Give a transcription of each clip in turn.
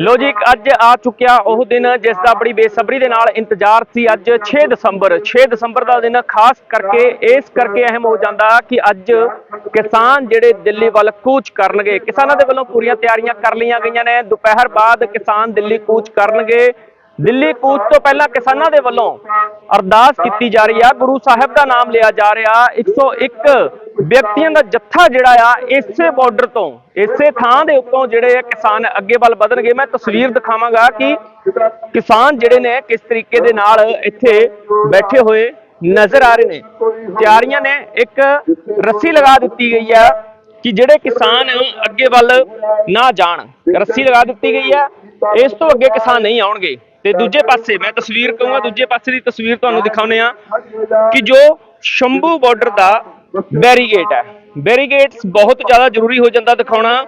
ਲੋ ਜੀ ਅੱਜ ਆ ਚੁੱਕਿਆ ਉਹ ਦਿਨ ਜਿਸ ਦਾ ਬੜੀ ਬੇਸਬਰੀ ਦੇ ਨਾਲ ਇੰਤਜ਼ਾਰ ਸੀ ਅੱਜ 6 ਦਸੰਬਰ 6 ਦਸੰਬਰ ਦਾ ਦਿਨ ਖਾਸ ਕਰਕੇ ਇਸ ਕਰਕੇ ਅਹਿਮ ਹੋ ਜਾਂਦਾ ਕਿ ਅੱਜ ਕਿਸਾਨ ਜਿਹੜੇ ਦਿੱਲੀ ਵੱਲ ਕੂਚ ਕਰਨਗੇ, ਕਿਸਾਨਾਂ ਦੇ ਵੱਲੋਂ ਪੂਰੀਆਂ ਤਿਆਰੀਆਂ ਕਰ ਲਈਆਂ ਗਈਆਂ ਨੇ, ਦੁਪਹਿਰ ਬਾਅਦ ਕਿਸਾਨ ਦਿੱਲੀ ਕੂਚ ਕਰਨਗੇ। ਦਿੱਲੀ ਕੂਚ ਤੋਂ ਪਹਿਲਾਂ ਕਿਸਾਨਾਂ ਦੇ ਵੱਲੋਂ ਅਰਦਾਸ ਕੀਤੀ ਜਾ ਰਹੀ ਆ, ਗੁਰੂ ਸਾਹਿਬ ਦਾ ਨਾਮ ਲਿਆ ਜਾ ਰਿਹਾ 101 ਵਿਅਕਤੀਆਂ ਦਾ ਜੱਥਾ ਜਿਹੜਾ ਆ, ਇਸੇ ਬਾਰਡਰ ਤੋਂ, ਇਸੇ ਥਾਂ ਦੇ ਉੱਤੋਂ ਜਿਹੜੇ ਆ ਕਿਸਾਨ ਅੱਗੇ ਵੱਲ ਵਧਣਗੇ। ਮੈਂ ਤਸਵੀਰ ਦਿਖਾਵਾਂਗਾ ਕਿ ਕਿਸਾਨ ਜਿਹੜੇ ਨੇ, ਕਿਸ ਤਰੀਕੇ ਦੇ ਨਾਲ ਇੱਥੇ ਬੈਠੇ ਹੋਏ ਨਜ਼ਰ ਆ ਰਹੇ ਨੇ। ਤਿਆਰੀਆਂ ਨੇ, ਇੱਕ ਰੱਸੀ ਲਗਾ ਦਿੱਤੀ ਗਈ ਆ ਕਿ ਜਿਹੜੇ ਕਿਸਾਨ ਅੱਗੇ ਵੱਲ ਨਾ ਜਾਣ। ਰੱਸੀ ਲਗਾ ਦਿੱਤੀ ਗਈ ਆ। ਇਸ ਤੋਂ ਅੱਗੇ ਕਿਸਾਨ ਨਹੀਂ ਆਉਣਗੇ। ਤੇ ਦੂਜੇ ਪਾਸੇ, ਮੈਂ ਤਸਵੀਰ ਕਹੂੰਗਾ, ਦੂਜੇ ਪਾਸੇ ਦੀ ਤਸਵੀਰ ਤੁਹਾਨੂੰ ਦਿਖਾਉਨੇ ਆ ਕਿ ਜੋ ਸ਼ੰਭੂ ਬਾਰਡਰ ਦਾ ਬੈਰੀਗੇਟ ਹੈ। ਬੈਰੀਗੇਟਸ ਬਹੁਤ ਜ਼ਿਆਦਾ ਜ਼ਰੂਰੀ ਹੋ ਜਾਂਦਾ ਦਿਖਾਉਣਾ,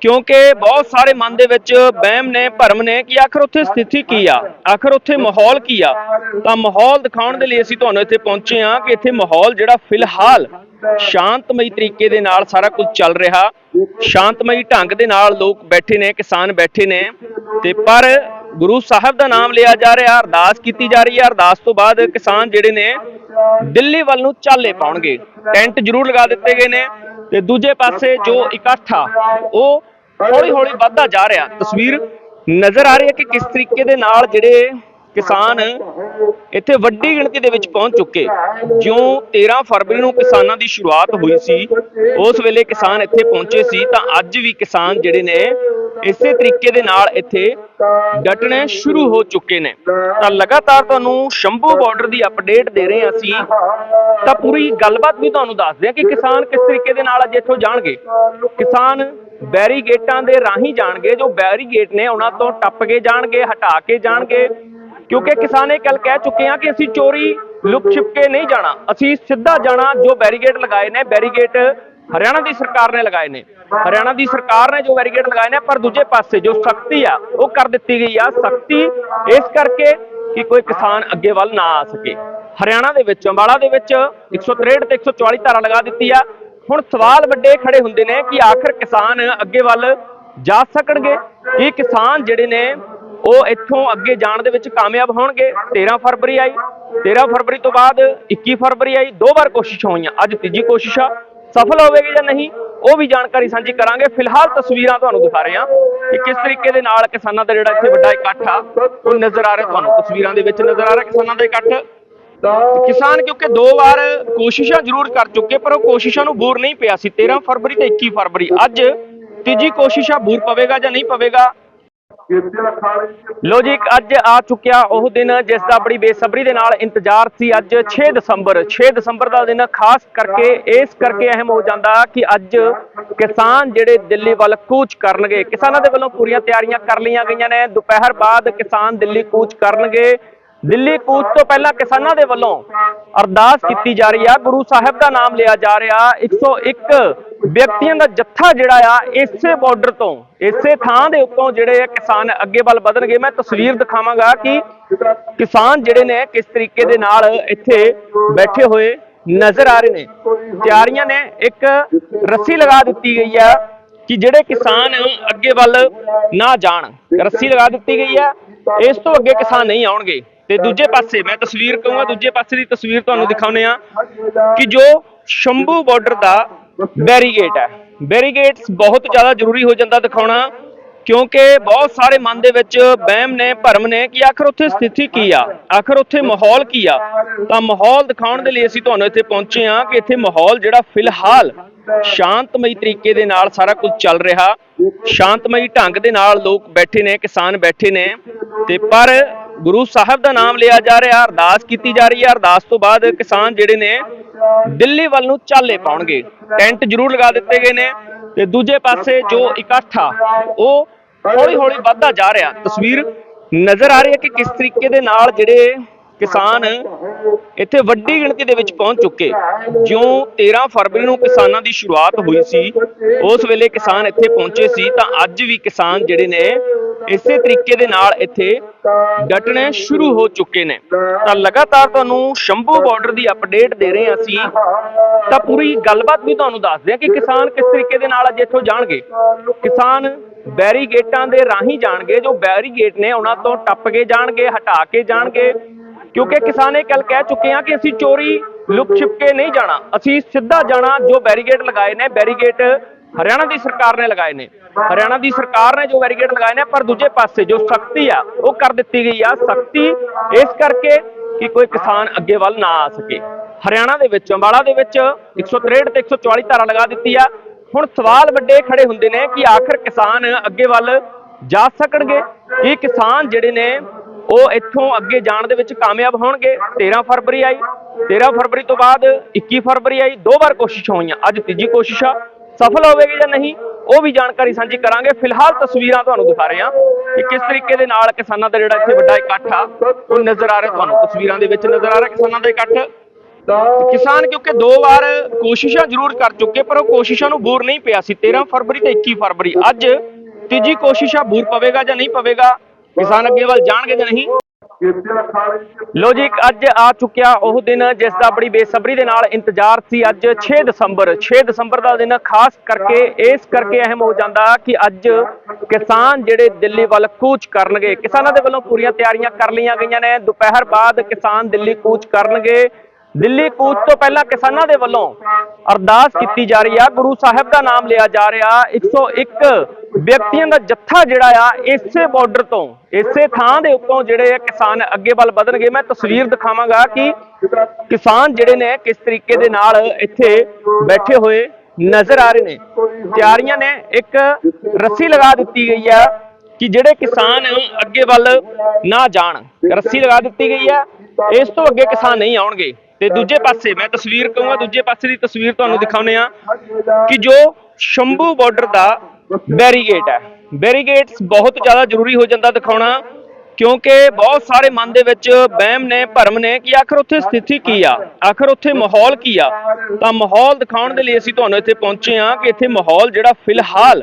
ਕਿਉਂਕਿ ਬਹੁਤ ਸਾਰੇ ਮਨ ਦੇ ਵਿੱਚ ਵਹਿਮ ਨੇ, ਭਰਮ ਨੇ ਕਿ ਆਖਰ ਉੱਥੇ ਸਥਿਤੀ ਕੀ ਆ? ਆਖਰ ਉੱਥੇ ਮਾਹੌਲ ਕੀ ਆ? ਤਾਂ ਮਾਹੌਲ ਦਿਖਾਉਣ ਦੇ ਲਈ ਅਸੀਂ ਤੁਹਾਨੂੰ ਇੱਥੇ ਪਹੁੰਚੇ ਆ ਕਿ ਇੱਥੇ ਮਾਹੌਲ ਜਿਹੜਾ ਫਿਲਹਾਲ ਸ਼ਾਂਤਮਈ ਤਰੀਕੇ ਦੇ ਨਾਲ ਸਾਰਾ ਕੁਝ ਚੱਲ ਰਿਹਾ। ਸ਼ਾਂਤਮਈ ਢੰਗ ਦੇ ਨਾਲ ਲੋਕ ਬੈਠੇ ਨੇ, ਕਿਸਾਨ ਬੈਠੇ ਨੇ। ਤੇ ਪਰ ਗੁਰੂ ਸਾਹਿਬ ਦਾ ਨਾਮ ਲਿਆ ਜਾ ਰਿਹਾ, ਅਰਦਾਸ ਕੀਤੀ ਜਾ ਰਹੀ ਹੈ। ਅਰਦਾਸ ਤੋਂ ਬਾਅਦ ਕਿਸਾਨ ਜਿਹੜੇ ਨੇ, ਦਿੱਲੀ ਵੱਲ ਨੂੰ ਚਾਲੇ ਪਾਉਣਗੇ। ਟੈਂਟ ਜ਼ਰੂਰ ਲਗਾ ਦਿੱਤੇ ਗਏ ਨੇ ਤੇ ਦੂਜੇ ਪਾਸੇ ਜੋ ਇਕੱਠ ਆ ਉਹ ਹੌਲੀ ਹੌਲੀ ਵੱਧਦਾ ਜਾ ਰਿਹਾ। ਤਸਵੀਰ ਨਜ਼ਰ ਆ ਰਹੀ ਹੈ ਕਿ ਕਿਸ ਤਰੀਕੇ ਦੇ ਨਾਲ ਜਿਹੜੇ ਕਿਸਾਨ ਇੱਥੇ ਵੱਡੀ ਗਿਣਤੀ ਦੇ ਵਿੱਚ ਪਹੁੰਚ ਚੁੱਕੇ। ਜਿਉਂ 13 ਫਰਵਰੀ ਨੂੰ ਕਿਸਾਨਾਂ ਦੀ ਸ਼ੁਰੂਆਤ ਹੋਈ ਸੀ, ਉਸ ਵੇਲੇ ਕਿਸਾਨ ਇੱਥੇ ਪਹੁੰਚੇ ਸੀ, ਤਾਂ ਅੱਜ ਵੀ ਕਿਸਾਨ ਜਿਹੜੇ ਨੇ ਇਸੇ ਤਰੀਕੇ ਦੇ ਨਾਲ ਇੱਥੇ ਡਟਣੇ ਸ਼ੁਰੂ ਹੋ ਚੁੱਕੇ ਨੇ। ਤਾਂ ਲਗਾਤਾਰ ਤੁਹਾਨੂੰ ਸ਼ੰਭੂ ਬਾਰਡਰ ਦੀ ਅਪਡੇਟ ਦੇ ਰਹੇ ਹਾਂ ਅਸੀਂ। ਤਾਂ ਪੂਰੀ ਗੱਲਬਾਤ ਵੀ ਤੁਹਾਨੂੰ ਦੱਸਦੇ ਹਾਂ ਕਿ ਕਿਸਾਨ ਕਿਸ ਤਰੀਕੇ ਦੇ ਨਾਲ ਅੱਜ ਇੱਥੋਂ ਜਾਣਗੇ। ਕਿਸਾਨ ਬੈਰੀਗੇਟਾਂ ਦੇ ਰਾਹੀਂ ਜਾਣਗੇ, ਜੋ ਬੈਰੀਗੇਟ ਨੇ ਉਹਨਾਂ ਤੋਂ ਟੱਪ ਕੇ ਜਾਣਗੇ, ਹਟਾ ਕੇ ਜਾਣਗੇ। ਕਿਉਂਕਿ ਕਿਸਾਨ ਇਹ ਗੱਲ ਕਹਿ ਚੁੱਕੇ ਆ ਕਿ ਅਸੀਂ ਚੋਰੀ ਲੁਕ ਛਿਪ ਕੇ ਨਹੀਂ ਜਾਣਾ। ਅਸੀਂ ਸਿੱਧਾ ਜਾਣਾ ਜੋ ਬੈਰੀਗੇਟ ਲਗਾਏ ਨੇ। ਬੈਰੀਗੇਟ ਹਰਿਆਣਾ ਦੀ ਸਰਕਾਰ ਨੇ ਲਗਾਏ ਨੇ। ਹਰਿਆਣਾ ਦੀ ਸਰਕਾਰ ਨੇ ਜੋ ਵੈਰੀਗੇਟ ਲਗਾਏ ਨੇ, ਪਰ ਦੂਜੇ ਪਾਸੇ ਜੋ ਸਖਤੀ ਆ, ਉਹ ਕਰ ਦਿੱਤੀ ਗਈ ਆ। ਸਖਤੀ ਇਸ ਕਰਕੇ ਕਿ ਕੋਈ ਕਿਸਾਨ ਅੱਗੇ ਵੱਲ ਨਾ ਆ ਸਕੇ। ਹਰਿਆਣਾ ਦੇ ਵਿੱਚ, ਅੰਬਾਲਾ ਦੇ ਵਿੱਚ 163 ਤੇ 144 ਧਾਰਾ ਲਗਾ ਦਿੱਤੀ ਆ। ਹੁਣ ਸਵਾਲ ਵੱਡੇ ਖੜੇ ਹੁੰਦੇ ਨੇ ਕਿ ਆਖਰ ਕਿਸਾਨ ਅੱਗੇ ਵੱਲ ਜਾ ਸਕਣਗੇ? ਕੀ ਕਿਸਾਨ ਜਿਹੜੇ ਨੇ, ਉਹ ਇੱਥੋਂ ਅੱਗੇ ਜਾਣ ਦੇ ਵਿੱਚ ਕਾਮਯਾਬ ਹੋਣਗੇ? 13 ਫਰਵਰੀ ਆਈ। 13 ਫਰਵਰੀ ਤੋਂ ਬਾਅਦ 21 ਫਰਵਰੀ ਆਈ। ਦੋ ਵਾਰ ਕੋਸ਼ਿਸ਼ਾਂ ਹੋਈਆਂ। ਅੱਜ ਤੀਜੀ ਕੋਸ਼ਿਸ਼ ਆ। ਸਫਲ ਹੋਵੇਗੀ ਜਾਂ ਨਹੀਂ, ਉਹ ਵੀ ਜਾਣਕਾਰੀ ਸਾਂਝੀ ਕਰਾਂਗੇ। ਫਿਲਹਾਲ ਤਸਵੀਰਾਂ ਤੁਹਾਨੂੰ ਦਿਖਾ ਰਹੇ ਹਾਂ ਕਿ ਕਿਸ ਤਰੀਕੇ ਦੇ ਨਾਲ ਕਿਸਾਨਾਂ ਦਾ ਜਿਹੜਾ ਇੱਥੇ ਵੱਡਾ ਇਕੱਠ ਆ, ਉਹ ਨਜ਼ਰ ਆ ਰਿਹਾ। ਤੁਹਾਨੂੰ ਤਸਵੀਰਾਂ ਦੇ ਵਿੱਚ ਨਜ਼ਰ ਆ ਰਿਹਾ ਕਿਸਾਨਾਂ ਦਾ ਇਕੱਠ। ਕਿਸਾਨ ਕਿਉਂਕਿ ਦੋ ਵਾਰ ਕੋਸ਼ਿਸ਼ਾਂ ਜ਼ਰੂਰ ਕਰ ਚੁੱਕੇ, ਪਰ ਉਹ ਕੋਸ਼ਿਸ਼ਾਂ ਨੂੰ ਬੂਰ ਨਹੀਂ ਪਿਆ ਸੀ। 13 ਫਰਵਰੀ ਤੇ 21 ਫਰਵਰੀ, ਅੱਜ ਤੀਜੀ ਕੋਸ਼ਿਸ਼ਾਂ ਬੂਰ ਪਵੇਗਾ ਜਾਂ ਨਹੀਂ ਪਵੇਗਾ ਲੋ ਜੀ, ਅੱਜ ਆ ਚੁੱਕਿਆ ਉਹ ਦਿਨ ਜਿਸ ਦਾ ਬੜੀ ਬੇਸਬਰੀ ਦੇ ਨਾਲ ਇੰਤਜ਼ਾਰ ਸੀ। ਅੱਜ 6 ਦਸੰਬਰ 6 ਦਸੰਬਰ ਦਾ ਦਿਨ ਖਾਸ ਕਰਕੇ ਇਸ ਕਰਕੇ ਅਹਿਮ ਹੋ ਜਾਂਦਾ ਕਿ ਅੱਜ ਕਿਸਾਨ ਜਿਹੜੇ ਦਿੱਲੀ ਵੱਲ ਕੂਚ ਕਰਨਗੇ, ਕਿਸਾਨਾਂ ਦੇ ਵੱਲੋਂ ਪੂਰੀਆਂ ਤਿਆਰੀਆਂ ਕਰ ਲਈਆਂ ਗਈਆਂ ਨੇ। ਦੁਪਹਿਰ ਬਾਅਦ ਕਿਸਾਨ ਦਿੱਲੀ ਕੂਚ ਕਰਨਗੇ। ਦਿੱਲੀ ਕੂਚ ਤੋਂ ਪਹਿਲਾਂ ਕਿਸਾਨਾਂ ਦੇ ਵੱਲੋਂ ਅਰਦਾਸ ਕੀਤੀ ਜਾ ਰਹੀ ਆ। ਗੁਰੂ ਸਾਹਿਬ ਦਾ ਨਾਮ ਲਿਆ ਜਾ ਰਿਹਾ। 101 ਵਿਅਕਤੀਆਂ ਦਾ ਜੱਥਾ ਜਿਹੜਾ ਆ, ਇਸੇ ਬਾਰਡਰ ਤੋਂ, ਇਸੇ ਥਾਂ ਦੇ ਉੱਤੋਂ ਜਿਹੜੇ ਆ ਕਿਸਾਨ ਅੱਗੇ ਵੱਲ ਵਧਣਗੇ। ਮੈਂ ਤਸਵੀਰ ਦਿਖਾਵਾਂਗਾ ਕਿ ਕਿਸਾਨ ਜਿਹੜੇ ਨੇ, ਕਿਸ ਤਰੀਕੇ ਦੇ ਨਾਲ ਇੱਥੇ ਬੈਠੇ ਹੋਏ ਨਜ਼ਰ ਆ ਰਹੇ ਨੇ। ਤਿਆਰੀਆਂ ਨੇ ਇੱਕ ਰੱਸੀ ਲਗਾ ਦਿੱਤੀ ਗਈ ਆ ਕਿ ਜਿਹੜੇ ਕਿਸਾਨ ਅੱਗੇ ਵੱਲ ਨਾ ਜਾਣ। ਰੱਸੀ ਲਗਾ ਦਿੱਤੀ ਗਈ ਆ। ਇਸ ਤੋਂ ਅੱਗੇ ਕਿਸਾਨ ਨਹੀਂ ਆਉਣਗੇ। ਤੇ ਦੂਜੇ ਪਾਸੇ, ਮੈਂ ਤਸਵੀਰ ਕਹੂੰਗਾ, ਦੂਜੇ ਪਾਸੇ ਦੀ ਤਸਵੀਰ ਤੁਹਾਨੂੰ ਦਿਖਾਉਨੇ ਆ ਕਿ ਜੋ ਸ਼ੰਭੂ ਬਾਰਡਰ ਦਾ ਬੈਰੀਗੇਟ ਹੈ। ਬੈਰੀਗੇਟਸ ਬਹੁਤ ਜ਼ਿਆਦਾ ਜ਼ਰੂਰੀ ਹੋ ਜਾਂਦਾ ਦਿਖਾਉਣਾ, ਕਿਉਂਕਿ ਬਹੁਤ ਸਾਰੇ ਮਨ ਦੇ ਵਿੱਚ ਵਹਿਮ ਨੇ, ਭਰਮ ਨੇ ਕਿ ਆਖਰ ਉੱਥੇ ਸਥਿਤੀ ਕੀ ਆ? ਆਖਰ ਉੱਥੇ ਮਾਹੌਲ ਕੀ ਆ? ਤਾਂ ਮਾਹੌਲ ਦਿਖਾਉਣ ਦੇ ਲਈ ਅਸੀਂ ਤੁਹਾਨੂੰ ਇੱਥੇ ਪਹੁੰਚੇ ਆ ਕਿ ਇੱਥੇ ਮਾਹੌਲ ਜਿਹੜਾ ਫਿਲਹਾਲ ਸ਼ਾਂਤਮਈ ਤਰੀਕੇ ਦੇ ਨਾਲ ਸਾਰਾ ਕੁਝ ਚੱਲ ਰਿਹਾ। ਸ਼ਾਂਤਮਈ ਢੰਗ ਦੇ ਨਾਲ ਲੋਕ ਬੈਠੇ ਨੇ, ਕਿਸਾਨ ਬੈਠੇ ਨੇ। ਤੇ ਪਰ ਗੁਰੂ ਸਾਹਿਬ ਦਾ ਨਾਮ ਲਿਆ ਜਾ ਰਿਹਾ, ਅਰਦਾਸ ਕੀਤੀ ਜਾ ਰਹੀ ਹੈ। ਅਰਦਾਸ ਤੋਂ ਬਾਅਦ ਕਿਸਾਨ ਜਿਹੜੇ ਨੇ, ਦਿੱਲੀ ਵੱਲ ਨੂੰ ਚਾਲੇ ਪਾਉਣਗੇ। ਟੈਂਟ ਜ਼ਰੂਰ ਲਗਾ ਦਿੱਤੇ ਗਏ ਨੇ ਤੇ ਦੂਜੇ ਪਾਸੇ ਜੋ ਇਕੱਠ ਆ ਉਹ ਹੌਲੀ ਹੌਲੀ ਵੱਧਦਾ ਜਾ ਰਿਹਾ। ਤਸਵੀਰ ਨਜ਼ਰ ਆ ਰਹੀ ਹੈ ਕਿ ਕਿਸ ਤਰੀਕੇ ਦੇ ਨਾਲ ਜਿਹੜੇ ਕਿਸਾਨ ਇੱਥੇ ਵੱਡੀ ਗਿਣਤੀ ਦੇ ਵਿੱਚ ਪਹੁੰਚ ਚੁੱਕੇ। ਜਿਉਂ 13 ਫਰਵਰੀ ਨੂੰ ਕਿਸਾਨਾਂ ਦੀ ਸ਼ੁਰੂਆਤ ਹੋਈ ਸੀ, ਉਸ ਵੇਲੇ ਕਿਸਾਨ ਇੱਥੇ ਪਹੁੰਚੇ ਸੀ ਤਾਂ ਅੱਜ ਵੀ ਕਿਸਾਨ ਜਿਹੜੇ ਨੇ, ਇਸੇ ਤਰੀਕੇ ਦੇ ਨਾਲ ਇੱਥੇ ਡਟਣੇ ਸ਼ੁਰੂ ਹੋ ਚੁੱਕੇ ਨੇ। ਤਾਂ ਲਗਾਤਾਰ ਤੁਹਾਨੂੰ ਸ਼ੰਭੂ ਬਾਰਡਰ ਦੀ ਅਪਡੇਟ ਦੇ ਰਹੇ ਹਾਂ ਅਸੀਂ। ਤਾਂ ਪੂਰੀ ਗੱਲਬਾਤ ਵੀ ਤੁਹਾਨੂੰ ਦੱਸਦੇ ਹਾਂ ਕਿ ਕਿਸਾਨ ਕਿਸ ਤਰੀਕੇ ਦੇ ਨਾਲ ਅੱਜ ਇੱਥੋਂ ਜਾਣਗੇ। ਕਿਸਾਨ ਬੈਰੀਗੇਟਾਂ ਦੇ ਰਾਹੀਂ ਜਾਣਗੇ, ਜੋ ਬੈਰੀਗੇਟ ਨੇ ਉਹਨਾਂ ਤੋਂ ਟੱਪ ਕੇ ਜਾਣਗੇ, ਹਟਾ ਕੇ ਜਾਣਗੇ। ਕਿਉਂਕਿ ਕਿਸਾਨ ਇਹ ਗੱਲ ਕਹਿ ਚੁੱਕੇ ਆ ਕਿ ਅਸੀਂ ਚੋਰੀ ਲੁਕ ਛਿਪ ਕੇ ਨਹੀਂ ਜਾਣਾ। ਅਸੀਂ ਸਿੱਧਾ ਜਾਣਾ ਜੋ ਬੈਰੀਗੇਟ ਲਗਾਏ ਨੇ ਬੈਰੀਗੇਟ ਹਰਿਆਣਾ ਦੀ ਸਰਕਾਰ ਨੇ ਲਗਾਏ ਨੇ। ਹਰਿਆਣਾ ਦੀ ਸਰਕਾਰ ਨੇ ਜੋ ਬੈਰੀਗੇਟ ਲਗਾਏ ਨੇ, ਪਰ ਦੂਜੇ ਪਾਸੇ ਜੋ ਸਖਤੀ ਆ, ਉਹ ਕਰ ਦਿੱਤੀ ਗਈ ਆ। ਸਖਤੀ ਇਸ ਕਰਕੇ ਕਿ ਕੋਈ ਕਿਸਾਨ ਅੱਗੇ ਵੱਲ ਨਾ ਆ ਸਕੇ। ਹਰਿਆਣਾ ਦੇ ਵਿੱਚ, ਅੰਬਾਲਾ ਦੇ ਵਿੱਚ 163 ਤੇ 144 ਧਾਰਾ ਲਗਾ ਦਿੱਤੀ ਆ। ਹੁਣ ਸਵਾਲ ਵੱਡੇ ਖੜੇ ਹੁੰਦੇ ਨੇ ਕਿ ਆਖਰ ਕਿਸਾਨ ਅੱਗੇ ਵੱਲ ਜਾ ਸਕਣਗੇ? ਇਹ ਕਿਸਾਨ ਜਿਹੜੇ ਨੇ ਉਹ ਇੱਥੋਂ ਅੱਗੇ ਜਾਣ ਦੇ ਵਿੱਚ ਕਾਮਯਾਬ ਹੋਣਗੇ। 13 ਫਰਵਰੀ ਆਈ 13 ਫਰਵਰੀ ਤੋਂ ਬਾਅਦ 21 ਫਰਵਰੀ ਆਈ, ਦੋ ਵਾਰ ਕੋਸ਼ਿਸ਼ ਹੋਈਆਂ। ਅੱਜ ਤੀਜੀ ਕੋਸ਼ਿਸ਼ ਆ, ਸਫਲ ਹੋਵੇਗੀ ਜਾਂ ਨਹੀਂ, ਉਹ ਵੀ ਜਾਣਕਾਰੀ ਸਾਂਝੀ ਕਰਾਂਗੇ। ਫਿਲਹਾਲ ਤਸਵੀਰਾਂ ਤੁਹਾਨੂੰ ਦਿਖਾ ਰਹੇ ਹਾਂ ਕਿ ਕਿਸ ਤਰੀਕੇ ਦੇ ਨਾਲ ਕਿਸਾਨਾਂ ਦਾ ਜਿਹੜਾ ਇੱਥੇ ਵੱਡਾ ਇਕੱਠ ਆ, ਉਹ ਨਜ਼ਰ ਆ ਰਿਹਾ ਤੁਹਾਨੂੰ। ਤਸਵੀਰਾਂ ਦੇ ਵਿੱਚ ਨਜ਼ਰ ਆ ਰਿਹਾ ਕਿਸਾਨਾਂ ਦਾ ਇਕੱਠ। ਕਿਸਾਨ ਕਿਉਂਕਿ ਦੋ ਵਾਰ ਕੋਸ਼ਿਸ਼ਾਂ ਜ਼ਰੂਰ ਕਰ ਚੁੱਕੇ, ਪਰ ਉਹ ਕੋਸ਼ਿਸ਼ਾਂ ਨੂੰ ਬੂਰ ਨਹੀਂ ਪਿਆ ਸੀ। 13 ਫਰਵਰੀ ਤੇ 21 ਫਰਵਰੀ। ਅੱਜ ਤੀਜੀ ਕੋਸ਼ਿਸ਼ ਆ, ਬੂਰ ਪਵੇਗਾ ਜਾਂ ਨਹੀਂ ਪਵੇਗਾ ਕਿਸਾਨ ਅੱਗੇ ਵੱਲ ਜਾਣਗੇ ਜਾਂ ਨਹੀਂ? ਲੋ ਜੀ ਅੱਜ ਆ ਚੁੱਕਿਆ ਉਹ ਦਿਨ ਜਿਸ ਦਾ ਬੜੀ ਬੇਸਬਰੀ ਦੇ ਨਾਲ ਇੰਤਜ਼ਾਰ ਸੀ। ਅੱਜ 6 ਦਸੰਬਰ 6 ਦਸੰਬਰ ਦਾ ਦਿਨ ਖਾਸ ਕਰਕੇ ਇਸ ਕਰਕੇ ਅਹਿਮ ਹੋ ਜਾਂਦਾ ਕਿ ਅੱਜ ਕਿਸਾਨ ਜਿਹੜੇ ਦਿੱਲੀ ਵੱਲ ਕੂਚ ਕਰਨਗੇ। ਕਿਸਾਨਾਂ ਦੇ ਵੱਲੋਂ ਪੂਰੀਆਂ ਤਿਆਰੀਆਂ ਕਰ ਲਈਆਂ ਗਈਆਂ ਨੇ। ਦੁਪਹਿਰ ਬਾਅਦ ਕਿਸਾਨ ਦਿੱਲੀ ਕੂਚ ਕਰਨਗੇ। ਦਿੱਲੀ ਕੂਚ ਤੋਂ ਪਹਿਲਾਂ ਕਿਸਾਨਾਂ ਦੇ ਵੱਲੋਂ ਅਰਦਾਸ ਕੀਤੀ ਜਾ ਰਹੀ ਆ। ਗੁਰੂ ਸਾਹਿਬ ਦਾ ਨਾਮ ਲਿਆ ਜਾ ਰਿਹਾ। 101 ਵਿਅਕਤੀਆਂ ਦਾ ਜੱਥਾ ਜਿਹੜਾ ਆ, ਇਸੇ ਬਾਰਡਰ ਤੋਂ, ਇਸੇ ਥਾਂ ਦੇ ਉੱਤੋਂ ਜਿਹੜੇ ਆ ਕਿਸਾਨ ਅੱਗੇ ਵੱਲ ਵਧਣਗੇ। ਮੈਂ ਤਸਵੀਰ ਦਿਖਾਵਾਂਗਾ ਕਿ ਕਿਸਾਨ ਜਿਹੜੇ ਨੇ ਕਿਸ ਤਰੀਕੇ ਦੇ ਨਾਲ ਇੱਥੇ ਬੈਠੇ ਹੋਏ ਨਜ਼ਰ ਆ ਰਹੇ ਨੇ। ਤਿਆਰੀਆਂ ਨੇ ਇੱਕ ਰੱਸੀ ਲਗਾ ਦਿੱਤੀ ਗਈ ਆ ਕਿ ਜਿਹੜੇ ਕਿਸਾਨ ਅੱਗੇ ਵੱਲ ਨਾ ਜਾਣ। ਰੱਸੀ ਲਗਾ ਦਿੱਤੀ ਗਈ ਆ। ਇਸ ਤੋਂ ਅੱਗੇ ਕਿਸਾਨ ਨਹੀਂ ਆਉਣਗੇ। ਤੇ ਦੂਜੇ ਪਾਸੇ, ਮੈਂ ਤਸਵੀਰ ਕਹੂੰਗਾ, ਦੂਜੇ ਪਾਸੇ ਦੀ ਤਸਵੀਰ ਤੁਹਾਨੂੰ ਦਿਖਾਉਨੇ ਆ ਕਿ ਜੋ ਸ਼ੰਭੂ ਬਾਰਡਰ ਦਾ ਬੈਰੀਗੇਟ ਹੈ। ਬੈਰੀਗੇਟਸ ਬਹੁਤ ਜ਼ਿਆਦਾ ਜ਼ਰੂਰੀ ਹੋ ਜਾਂਦਾ ਦਿਖਾਉਣਾ, ਕਿਉਂਕਿ ਬਹੁਤ ਸਾਰੇ ਮਨ ਦੇ ਵਿੱਚ ਵਹਿਮ ਨੇ, ਭਰਮ ਨੇ ਕਿ ਆਖਰ ਉੱਥੇ ਸਥਿਤੀ ਕੀ ਆ? ਆਖਰ ਉੱਥੇ ਮਾਹੌਲ ਕੀ ਆ? ਤਾਂ ਮਾਹੌਲ ਦਿਖਾਉਣ ਦੇ ਲਈ ਅਸੀਂ ਤੁਹਾਨੂੰ ਇੱਥੇ ਪਹੁੰਚੇ ਆ ਕਿ ਇੱਥੇ ਮਾਹੌਲ ਜਿਹੜਾ ਫਿਲਹਾਲ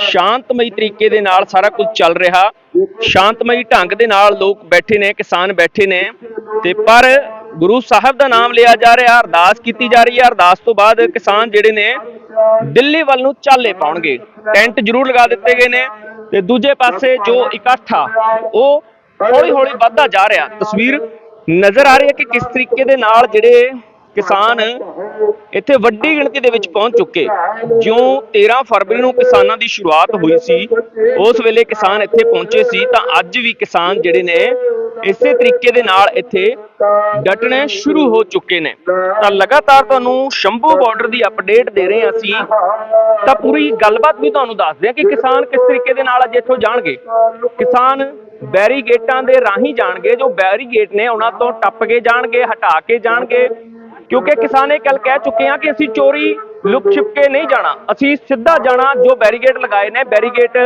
ਸ਼ਾਂਤਮਈ ਤਰੀਕੇ ਦੇ ਨਾਲ ਸਾਰਾ ਕੁਝ ਚੱਲ ਰਿਹਾ। ਸ਼ਾਂਤਮਈ ਢੰਗ ਦੇ ਨਾਲ ਲੋਕ ਬੈਠੇ ਨੇ, ਕਿਸਾਨ ਬੈਠੇ ਨੇ। ਤੇ ਪਰ ਗੁਰੂ ਸਾਹਿਬ ਦਾ ਨਾਮ ਲਿਆ ਜਾ ਰਿਹਾ, ਅਰਦਾਸ ਕੀਤੀ ਜਾ ਰਹੀ ਹੈ। ਅਰਦਾਸ ਤੋਂ ਬਾਅਦ ਕਿਸਾਨ ਜਿਹੜੇ ਨੇ, ਦਿੱਲੀ ਵੱਲ ਨੂੰ ਚਾਲੇ ਪਾਉਣਗੇ। ਟੈਂਟ ਜ਼ਰੂਰ ਲਗਾ ਦਿੱਤੇ ਗਏ ਨੇ। ਤੇ ਦੂਜੇ ਪਾਸੇ ਜੋ ਇਕੱਠ ਆ ਉਹ ਹੌਲੀ ਹੌਲੀ ਵੱਧਦਾ ਜਾ ਰਿਹਾ। ਤਸਵੀਰ ਨਜ਼ਰ ਆ ਰਹੀ ਹੈ ਕਿ ਕਿਸ ਤਰੀਕੇ ਦੇ ਨਾਲ ਜਿਹੜੇ ਕਿਸਾਨ ਇੱਥੇ ਵੱਡੀ ਗਿਣਤੀ ਦੇ ਵਿੱਚ ਪਹੁੰਚ ਚੁੱਕੇ। ਜਿਉਂ 13 ਫਰਵਰੀ ਨੂੰ ਕਿਸਾਨਾਂ ਦੀ ਸ਼ੁਰੂਆਤ ਹੋਈ ਸੀ, ਉਸ ਵੇਲੇ ਕਿਸਾਨ ਇੱਥੇ ਪਹੁੰਚੇ ਸੀ ਤਾਂ ਅੱਜ ਵੀ ਕਿਸਾਨ ਜਿਹੜੇ ਨੇ, ਇਸੇ ਤਰੀਕੇ ਦੇ ਨਾਲ ਇੱਥੇ ਡਟਣੇ ਸ਼ੁਰੂ ਹੋ ਚੁੱਕੇ ਨੇ। ਤਾਂ ਲਗਾਤਾਰ ਤੁਹਾਨੂੰ ਸ਼ੰਭੂ ਬਾਰਡਰ ਦੀ ਅਪਡੇਟ ਦੇ ਰਹੇ ਹਾਂ ਅਸੀਂ। ਤਾਂ ਪੂਰੀ ਗੱਲਬਾਤ ਵੀ ਤੁਹਾਨੂੰ ਦੱਸਦੇ ਹਾਂ ਕਿ ਕਿਸਾਨ ਕਿਸ ਤਰੀਕੇ ਦੇ ਨਾਲ ਅੱਜ ਇੱਥੋਂ ਜਾਣਗੇ। ਕਿਸਾਨ ਬੈਰੀਗੇਟਾਂ ਦੇ ਰਾਹੀਂ ਜਾਣਗੇ, ਜੋ ਬੈਰੀਗੇਟ ਨੇ ਉਹਨਾਂ ਤੋਂ ਟੱਪ ਕੇ ਜਾਣਗੇ, ਹਟਾ ਕੇ ਜਾਣਗੇ। ਕਿਉਂਕਿ ਕਿਸਾਨ ਇਹ ਗੱਲ ਕਹਿ ਚੁੱਕੇ ਆ ਕਿ ਅਸੀਂ ਚੋਰੀ ਲੁਕ ਛਿਪ ਕੇ ਨਹੀਂ ਜਾਣਾ। ਅਸੀਂ ਸਿੱਧਾ ਜਾਣਾ ਜੋ ਬੈਰੀਗੇਟ ਲਗਾਏ ਨੇ, ਬੈਰੀਗੇਟ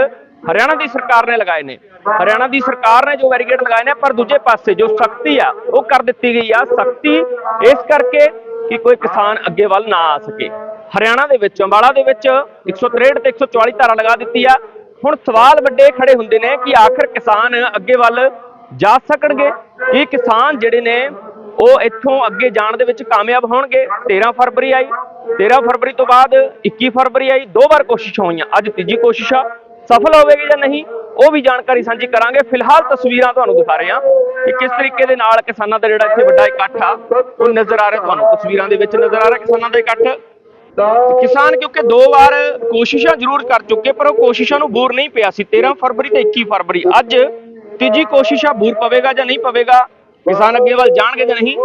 ਹਰਿਆਣਾ ਦੀ ਸਰਕਾਰ ਨੇ ਲਗਾਏ ਨੇ। ਹਰਿਆਣਾ ਦੀ ਸਰਕਾਰ ਨੇ ਜੋ ਬੈਰੀਗੇਟ ਲਗਾਏ ਨੇ, ਪਰ ਦੂਜੇ ਪਾਸੇ ਜੋ ਸਖਤੀ ਆ, ਉਹ ਕਰ ਦਿੱਤੀ ਗਈ ਆ। ਸਖਤੀ ਇਸ ਕਰਕੇ ਕਿ ਕੋਈ ਕਿਸਾਨ ਅੱਗੇ ਵੱਲ ਨਾ ਆ ਸਕੇ। ਹਰਿਆਣਾ ਦੇ ਵਿੱਚ, ਅੰਬਾਲਾ ਦੇ ਵਿੱਚ 163 ਤੇ 144 ਧਾਰਾ ਲਗਾ ਦਿੱਤੀ ਆ। ਹੁਣ ਸਵਾਲ ਵੱਡੇ ਖੜੇ ਹੁੰਦੇ ਨੇ ਕਿ ਆਖਰ ਕਿਸਾਨ ਅੱਗੇ ਵੱਲ ਜਾ ਸਕਣਗੇ? ਇਹ ਕਿਸਾਨ ਜਿਹੜੇ ਨੇ ਉਹ ਇੱਥੋਂ ਅੱਗੇ ਜਾਣ ਦੇ ਵਿੱਚ ਕਾਮਯਾਬ ਹੋਣਗੇ। 13 ਫਰਵਰੀ ਆਈ 13 ਫਰਵਰੀ ਤੋਂ ਬਾਅਦ 21 ਫਰਵਰੀ ਆਈ, ਦੋ ਵਾਰ ਕੋਸ਼ਿਸ਼ ਹੋਈਆਂ। ਅੱਜ ਤੀਜੀ ਕੋਸ਼ਿਸ਼ ਆ, ਸਫਲ ਹੋਵੇਗੀ ਜਾਂ ਨਹੀਂ, ਉਹ ਵੀ ਜਾਣਕਾਰੀ ਸਾਂਝੀ ਕਰਾਂਗੇ। ਫਿਲਹਾਲ ਤਸਵੀਰਾਂ ਤੁਹਾਨੂੰ ਦਿਖਾ ਰਹੇ ਹਾਂ ਕਿ ਕਿਸ ਤਰੀਕੇ ਦੇ ਨਾਲ ਕਿਸਾਨਾਂ ਦਾ ਜਿਹੜਾ ਇੱਥੇ ਵੱਡਾ ਇਕੱਠ ਆ, ਉਹ ਨਜ਼ਰ ਆ ਰਿਹਾ ਤੁਹਾਨੂੰ। ਤਸਵੀਰਾਂ ਦੇ ਵਿੱਚ ਨਜ਼ਰ ਆ ਰਿਹਾ ਕਿਸਾਨਾਂ ਦਾ ਇਕੱਠ। ਕਿਸਾਨ ਕਿਉਂਕਿ ਦੋ ਵਾਰ ਕੋਸ਼ਿਸ਼ਾਂ ਜ਼ਰੂਰ ਕਰ ਚੁੱਕੇ, ਪਰ ਉਹ ਕੋਸ਼ਿਸ਼ਾਂ ਨੂੰ ਬੂਰ ਨਹੀਂ ਪਿਆ ਸੀ। 13 ਫਰਵਰੀ ਤੇ 21 ਫਰਵਰੀ। ਅੱਜ ਤੀਜੀ ਕੋਸ਼ਿਸ਼ ਆ ਬੂਰ ਪਵੇਗਾ ਜਾਂ ਨਹੀਂ ਪਵੇਗਾ ਕਿਸਾਨ ਅੱਗੇ ਵੱਲ ਜਾਣਗੇ ਜਾਂ ਨਹੀਂ?